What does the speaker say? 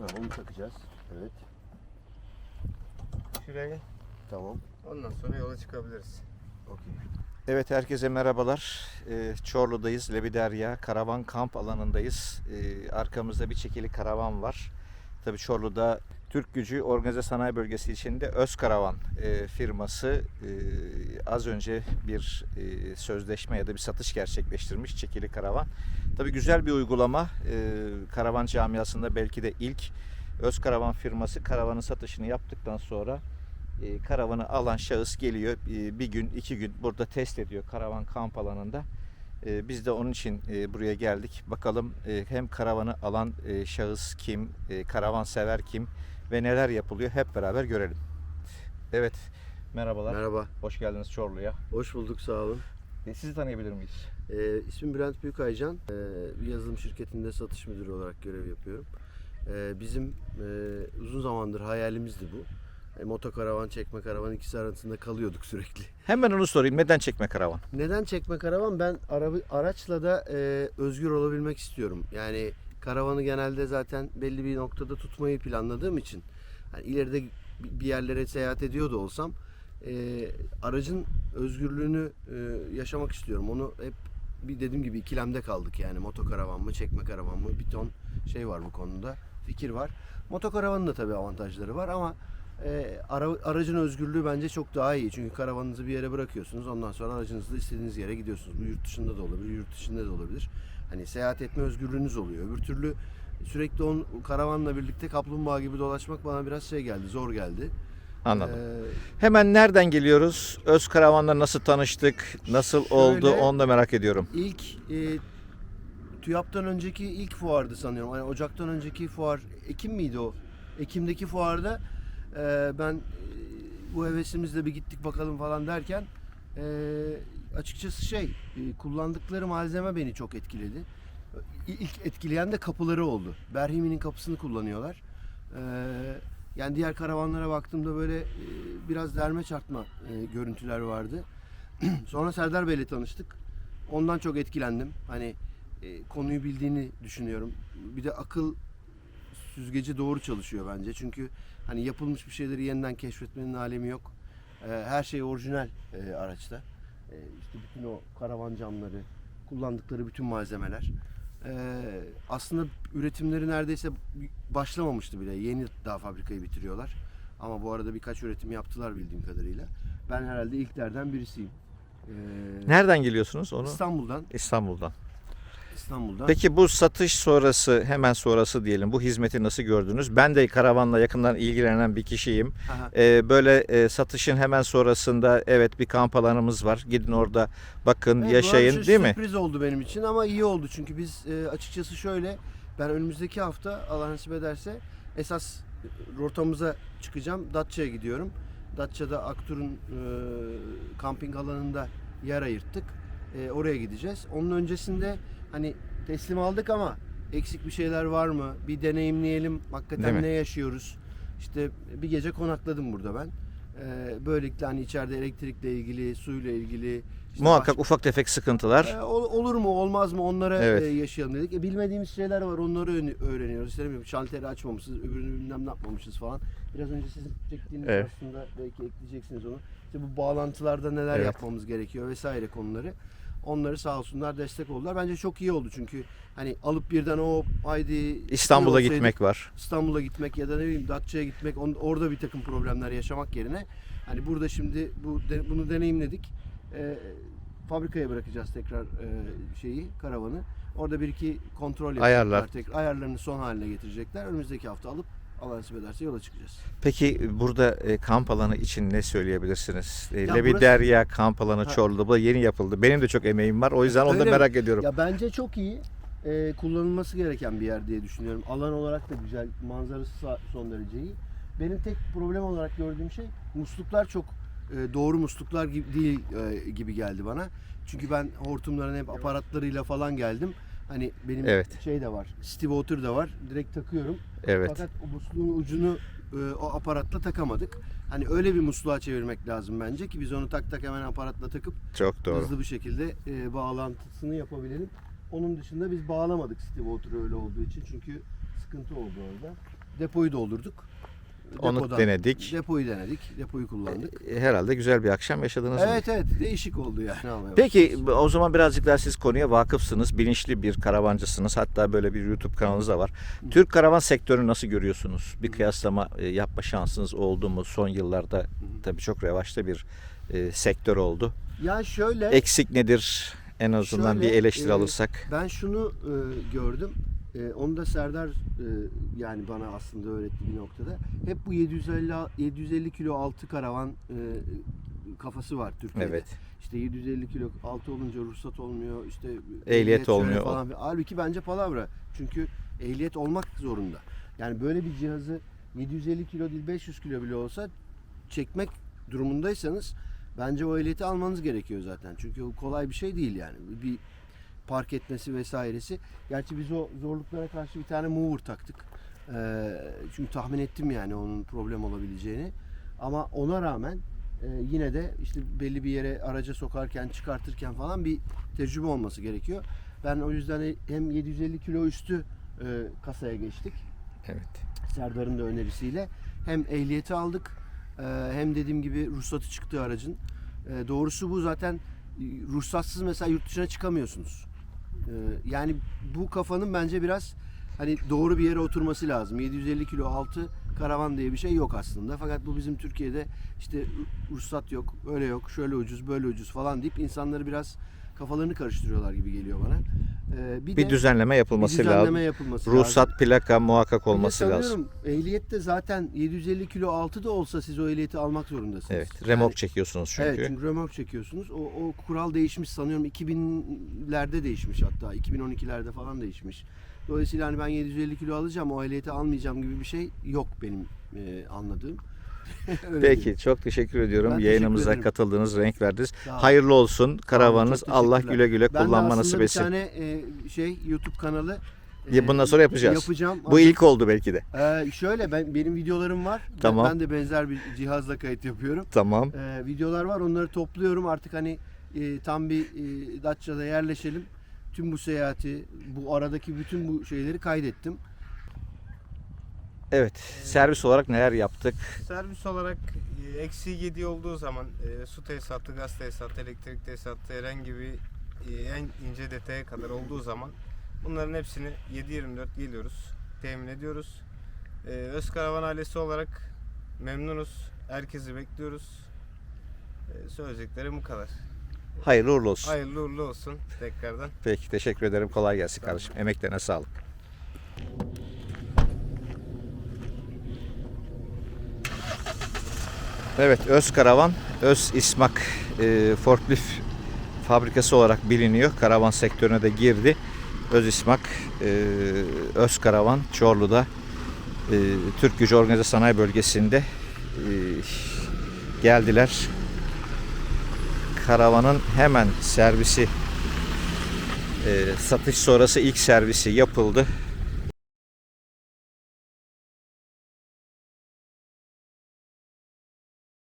Ha, onu takacağız. Evet. Şuraya Tamam. ondan sonra yola çıkabiliriz. Okey. Evet herkese merhabalar. Ee, Çorlu'dayız. Lebiderya Karavan Kamp alanındayız. Ee, arkamızda bir çekili karavan var. Tabii Çorlu'da Türk Gücü Organize Sanayi Bölgesi içinde Öz Karavan e, firması e, az önce bir e, sözleşme ya da bir satış gerçekleştirmiş çekili karavan. Tabii güzel bir uygulama. E, karavan camiasında belki de ilk Öz Karavan firması karavanın satışını yaptıktan sonra e, karavanı alan şahıs geliyor e, bir gün iki gün burada test ediyor karavan kamp alanında. E, biz de onun için e, buraya geldik. Bakalım e, hem karavanı alan e, şahıs kim, e, karavan sever kim ve neler yapılıyor hep beraber görelim. Evet merhabalar. Merhaba. Hoş geldiniz Çorlu'ya. Hoş bulduk sağ olun. E, sizi tanıyabilir miyiz? Ee, ismim Bülent Büyükaycan. Ee, bir yazılım şirketinde satış müdürü olarak görev yapıyorum. Ee, bizim e, uzun zamandır hayalimizdi bu. E, motokaravan, çekme karavan ikisi arasında kalıyorduk sürekli. Hemen onu sorayım. Neden çekme karavan? Neden çekme karavan? Ben araba, araçla da e, özgür olabilmek istiyorum. Yani karavanı genelde zaten belli bir noktada tutmayı planladığım için hani ileride bir bir yerlere seyahat ediyor da olsam e, aracın özgürlüğünü e, yaşamak istiyorum. Onu hep bir dediğim gibi ikilemde kaldık yani motokaravan mı çekme karavan mı bir ton şey var bu konuda fikir var. Motokaravanın da tabii avantajları var ama e, ara- aracın özgürlüğü bence çok daha iyi. Çünkü karavanınızı bir yere bırakıyorsunuz. Ondan sonra aracınızla istediğiniz yere gidiyorsunuz. Bu yurt dışında da olabilir, yurt dışında da olabilir. Hani seyahat etme özgürlüğünüz oluyor. Öbür türlü sürekli on karavanla birlikte kaplumbağa gibi dolaşmak bana biraz şey geldi, zor geldi. Anladım. Ee, Hemen nereden geliyoruz? Öz Karavan'la nasıl tanıştık? Nasıl oldu? Şöyle- Onu da merak ediyorum. İlk e, TÜYAP'tan önceki ilk fuardı sanıyorum. Hani Ocak'tan önceki fuar Ekim miydi o? Ekim'deki fuarda e, ben bu hevesimizle bir gittik bakalım falan derken e, açıkçası şey e, kullandıkları malzeme beni çok etkiledi. İlk etkileyen de kapıları oldu. Berhimi'nin kapısını kullanıyorlar. E, yani diğer karavanlara baktığımda böyle e, biraz derme çarpma e, görüntüler vardı. Sonra Serdar Bey'le tanıştık. Ondan çok etkilendim. Hani e, konuyu bildiğini düşünüyorum. Bir de akıl süzgeci doğru çalışıyor bence. Çünkü hani yapılmış bir şeyleri yeniden keşfetmenin alemi yok. E, her şey orijinal e, araçta. E, işte bütün o karavan camları, kullandıkları bütün malzemeler. E, aslında üretimleri neredeyse başlamamıştı bile. Yeni daha fabrikayı bitiriyorlar. Ama bu arada birkaç üretim yaptılar bildiğim kadarıyla. Ben herhalde ilklerden birisiyim. Nereden geliyorsunuz onu? İstanbul'dan. İstanbul'dan. İstanbul'dan. Peki bu satış sonrası hemen sonrası diyelim bu hizmeti nasıl gördünüz? Ben de karavanla yakından ilgilenen bir kişiyim. Aha. Ee, böyle e, satışın hemen sonrasında evet bir kamp alanımız var. Gidin orada bakın Evet, bu yaşayın arada değil mi? Sürpriz oldu benim için ama iyi oldu çünkü biz e, açıkçası şöyle ben önümüzdeki hafta Allah nasip ederse esas rotamıza çıkacağım. Datça'ya gidiyorum. Datça'da Aktur'un e, kamping alanında yer ayırttık. E, oraya gideceğiz. Onun öncesinde hani teslim aldık ama eksik bir şeyler var mı? Bir deneyimleyelim. Değil Hakikaten mi? ne yaşıyoruz? İşte bir gece konakladım burada ben. E, böylelikle hani içeride elektrikle ilgili, suyla ilgili işte Muhakkak ufak tefek sıkıntılar. ee, ol- olur mu olmaz mı onlara Evet. e, yaşayalım dedik. E, bilmediğimiz şeyler var onları öğren- öğreniyoruz. İşte ne bileyim, şalteri açmamışız, öbürünü bilmem ne yapmamışız falan. Biraz önce sizin çektiğiniz Evet. aslında belki ekleyeceksiniz onu. İşte bu bağlantılarda neler Evet. yapmamız gerekiyor vesaire konuları. Onları sağ olsunlar destek oldular. Bence çok iyi oldu çünkü hani alıp birden o haydi İstanbul'a olsaydık, gitmek var. İstanbul'a gitmek ya da ne bileyim Datça'ya gitmek on- orada bir takım problemler yaşamak yerine hani burada şimdi bu de- bunu deneyimledik. Ee, fabrikaya bırakacağız tekrar e, şeyi karavanı. Orada bir iki kontrol yapacaklar. Ayarlar. Tekrar ayarlarını son haline getirecekler. Önümüzdeki hafta alıp Allah nasip ederse yola çıkacağız. Peki burada e, kamp alanı için ne söyleyebilirsiniz? E, Ya Lebiderya kamp alanı Ha. Çorlu'da bu da yeni yapıldı. Benim de çok emeğim var. O yüzden onu da Öyle mi? merak ediyorum. Ya bence çok iyi. Ee, kullanılması gereken bir yer diye düşünüyorum. Alan olarak da güzel, manzarası sa- son derece iyi. Benim tek problem olarak gördüğüm şey musluklar çok e, doğru musluklar gibi değil e, gibi geldi bana. Çünkü ben hortumların hep aparatlarıyla falan geldim. Hani benim Evet. şey de var, Steve Water da var. Direkt takıyorum. Evet. Fakat o musluğun ucunu e, o aparatla takamadık. Hani öyle bir musluğa çevirmek lazım bence ki biz onu tak tak hemen aparatla takıp Çok doğru. hızlı bir şekilde e, bağlantısını yapabilelim. Onun dışında biz bağlamadık Steve Water'ı öyle olduğu için çünkü sıkıntı oldu orada. Depoyu doldurduk. Onu Depodan- denedik. Depoyu denedik. Depoyu kullandık. E, Herhalde güzel bir akşam yaşadınız. mı? Evet evet değişik oldu yani. Peki o zaman birazcık daha siz konuya vakıfsınız. Bilinçli bir karavancısınız. Hatta böyle bir YouTube kanalınız da var. Türk karavan sektörünü nasıl görüyorsunuz? Bir kıyaslama e, yapma şansınız oldu mu? Son yıllarda tabii çok revaçta bir e, sektör oldu. Ya şöyle Eksik nedir? En azından Şöyle, bir eleştiri e, alırsak. ben şunu e, gördüm. E, onu da Serdar e, yani bana aslında öğretti bir noktada. Hep bu 750 750 kilo altı karavan e, kafası var Türkiye'de. Evet. İşte 750 kilo altı olunca ruhsat olmuyor. işte Ehliyet olmuyor. Falan. Halbuki bence palavra. Çünkü ehliyet olmak zorunda. Yani böyle bir cihazı 750 kilo değil 500 kilo bile olsa çekmek durumundaysanız bence o ehliyeti almanız gerekiyor zaten. Çünkü kolay bir şey değil yani. Bir park etmesi vesairesi. Gerçi biz o zorluklara karşı bir tane mover taktık. Ee, çünkü tahmin ettim yani onun problem olabileceğini. Ama ona rağmen e, yine de işte belli bir yere araca sokarken çıkartırken falan bir tecrübe olması gerekiyor. Ben o yüzden hem 750 kilo üstü e, kasaya geçtik. Evet. Serdar'ın da önerisiyle hem ehliyeti aldık e, hem dediğim gibi ruhsatı çıktı aracın. E, Doğrusu bu zaten e, ruhsatsız mesela yurt dışına çıkamıyorsunuz. E, Yani bu kafanın bence biraz hani doğru bir yere oturması lazım. 750 kilo altı karavan diye bir şey yok aslında. Fakat bu bizim Türkiye'de işte ruhsat yok, öyle yok, şöyle ucuz, böyle ucuz falan deyip insanları biraz kafalarını karıştırıyorlar gibi geliyor bana. E, Bir de düzenleme bir yapılması düzenleme lazım. yapılması lazım. Ruhsat plaka muhakkak olması Bir de lazım. sanıyorum ehliyet de zaten 750 kilo altı da olsa siz o ehliyeti almak zorundasınız. Evet. Remok Yani- çekiyorsunuz çünkü. Evet çünkü remork çekiyorsunuz. O, o kural değişmiş sanıyorum 2000'lerde değişmiş hatta 2012'lerde falan değişmiş. Dolayısıyla hani ben 750 kilo alacağım o ehliyeti almayacağım gibi bir şey yok benim e, anladığım. Peki çok teşekkür ediyorum. Ben teşekkür Yayınımıza ederim. katıldınız, renk verdiniz. Hayırlı olsun karavanınız. Allah güle güle Ben kullanma nasip bir etsin. tane e, şey YouTube kanalı Ya bundan sonra yapacağız. Yapacağım. Bu ilk oldu belki de. Ee, şöyle ben benim videolarım var. Ben- Tamam. Ben de benzer bir cihazla kayıt yapıyorum. Tamam. Ee, videolar var. Onları topluyorum. Artık hani e, tam bir e, Datça'da yerleşelim. Tüm bu seyahati, bu aradaki bütün bu şeyleri kaydettim. Evet. Servis olarak neler yaptık? Servis olarak e, eksi 7 olduğu zaman e, su tesisatı, gaz tesisatı, elektrik tesisatı herhangi bir e, en ince detaya kadar olduğu zaman bunların hepsini 7-24 geliyoruz, temin ediyoruz. E, Öz Karavan ailesi olarak memnunuz. Herkesi bekliyoruz. E, söyleyeceklerim bu kadar. Hayırlı uğurlu olsun. Hayırlı uğurlu olsun tekrardan. Peki teşekkür ederim. Kolay gelsin kardeşim. Emeklerine sağlık. Evet Öz Karavan, Öz İsmak e, forklift fabrikası olarak biliniyor. Karavan sektörüne de girdi. Öz İsmak, e, Öz Karavan Çorlu'da e, Türk Gücü Organize Sanayi Bölgesi'nde e, geldiler. Karavanın hemen servisi e, satış sonrası ilk servisi yapıldı.